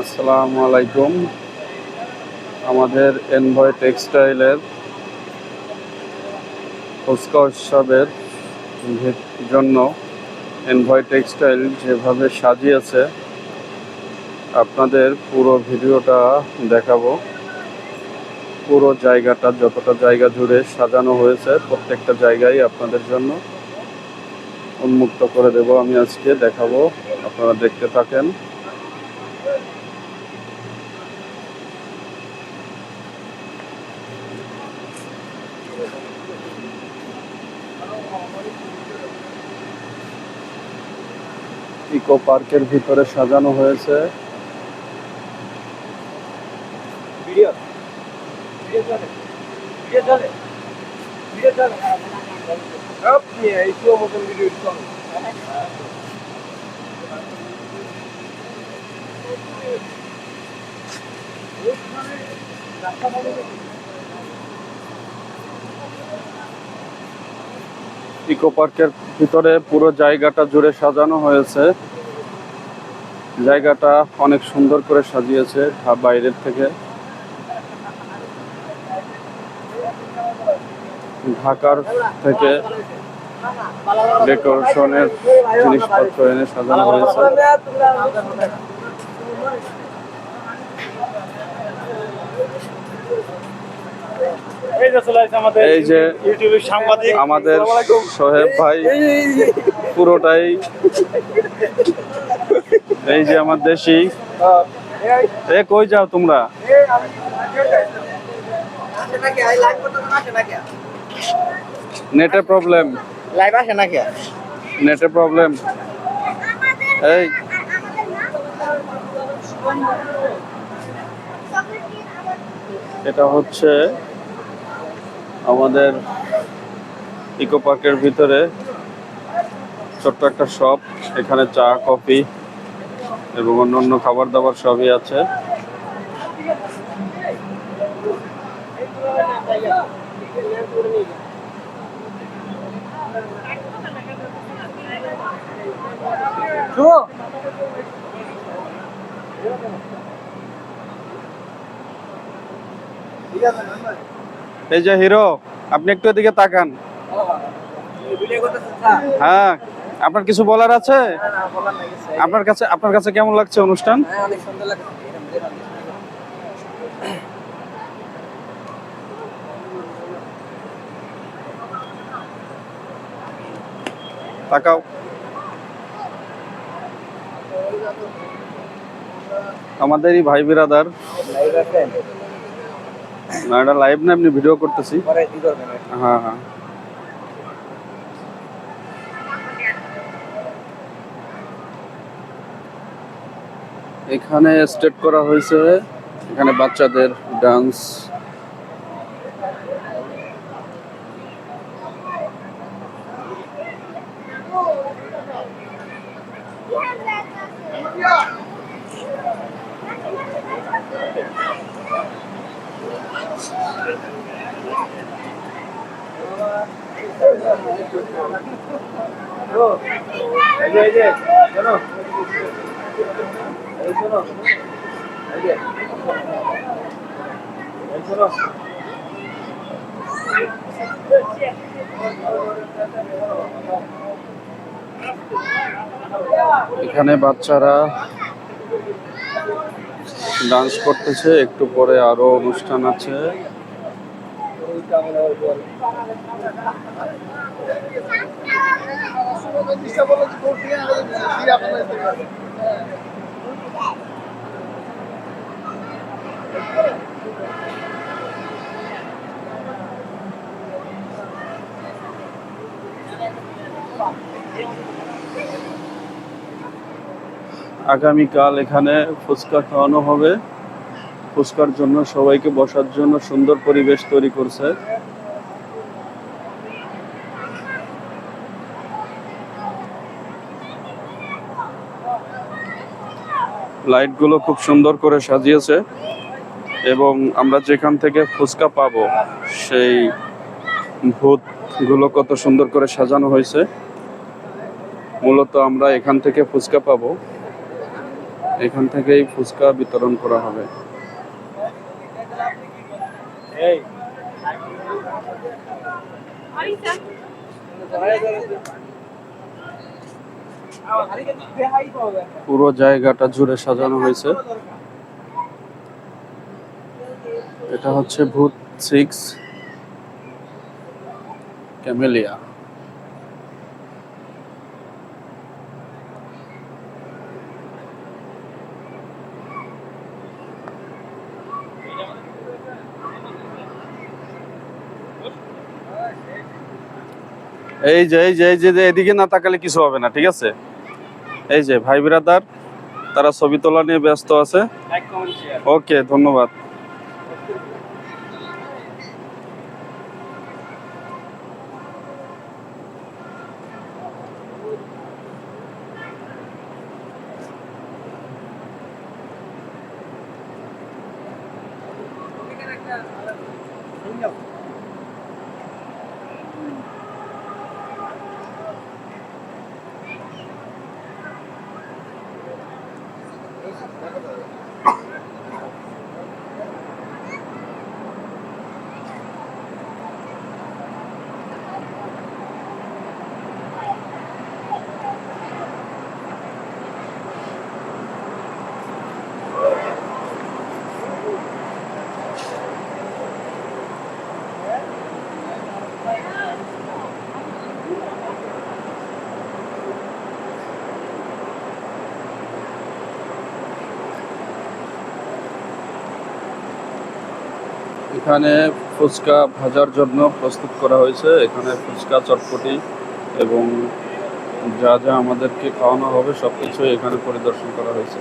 আসসালামু আলাইকুম। আমাদের এনভয় টেক্সটাইলের ফুচকা উৎসবের জন্য এনভয় টেক্সটাইল যেভাবে সাজিয়েছে, আপনাদের পুরো ভিডিওটা দেখাবো। পুরো জায়গাটা যতটা জায়গা জুড়ে সাজানো হয়েছে, প্রত্যেকটা জায়গায় আপনাদের জন্য উন্মুক্ত করে দেব। আমি আজকে দেখাবো, আপনারা দেখতে থাকেন। ইকো পার্কের ভিতরে সাজানো হয়েছে। ভিডিও ভিডিও চলে ভিডিও চলে ভিডিও চলে আপনি এই স্লো মোশন ভিডিও চলে ইকো পার্কের ভিতরে পুরো জায়গাটা জুড়ে সাজানো হয়েছে। জায়গাটা অনেক সুন্দর করে সাজিয়েছে বাইরের থেকে। ঢাকার থেকে ডেকোরেশনের জিনিসপত্র এনে সাজানো হয়েছে। এই যে আমাদের এই যে ইউটিউবের সাংবাদিক আমাদের আসসালামু সোহেব ভাই পুরোটাই এই যে আমার দেশি। এই, এ কই যাও তোমরা? নেটে প্রবলেম। লাইভ আসে নাকি? নেটে প্রবলেম। এই। এটা হচ্ছে আমাদের ইকো পার্কের ভিতরে ছোট্ট একটা শপ, এখানে চা, কফি এবং অন্যান্য খাবার দাবার সবই আছে। শুনো এই যে হিরো, আপনি একটু এদিকে তাকান। হ্যাঁ আপনার কিছু বলার আছে? আপনার কাছে আপনার কাছে কেমন লাগছে অনুষ্ঠান। তাকাও। আমাদেরই ভাই বিরাদার না এটা লাইভ না আপনি ভিডিও করতেছি। হ্যাঁ হ্যাঁ। এখানে স্টেট করা হয়েছে এখানে বাচ্চাদের ডান্স ও, এই যে, এই যে, শোনো। এই শোনো। এই যে। এই শোনো। এখানে বাচ্চারা ডান্স করতেছে একটু পরে আরও অনুষ্ঠান আছে। আগামীকাল এখানে ফুচকা খাওয়ানো হবে। ফুচকার জন্য, সবাইকে বসার জন্য সুন্দর পরিবেশ তৈরি করছে। লাইটগুলো খুব সুন্দর করে সাজিয়েছে এবং আমরা যেখান থেকে ফুচকা পাবো, সেই ভূতগুলো কত সুন্দর করে সাজানো হয়েছে। মূলত আমরা এখান থেকে ফুচকা পাবো। এখান থেকেই ফুচকা বিতরণ করা হবে। পুরো জায়গাটা জুড়ে সাজানো হয়েছে। এটা হচ্ছে ভূত সিক্স ক্যামেলিয়া। এই যে এই যে এই যে এদিকে না তাকালে কিছু হবে না, ঠিক আছে? এই যে, ভাই বিরাদার, তারা ছবি তোলা নিয়ে ব্যস্ত আছে। ওকে, ধন্যবাদ। এখানে ফুচকা ভাজার জন্য প্রস্তুত করা হয়েছে। এখানে ফুচকা, চটপটি এবং যা যা আমাদেরকে খাওয়ানো হবে সব কিছুই এখানে পরিদর্শন করা হয়েছে।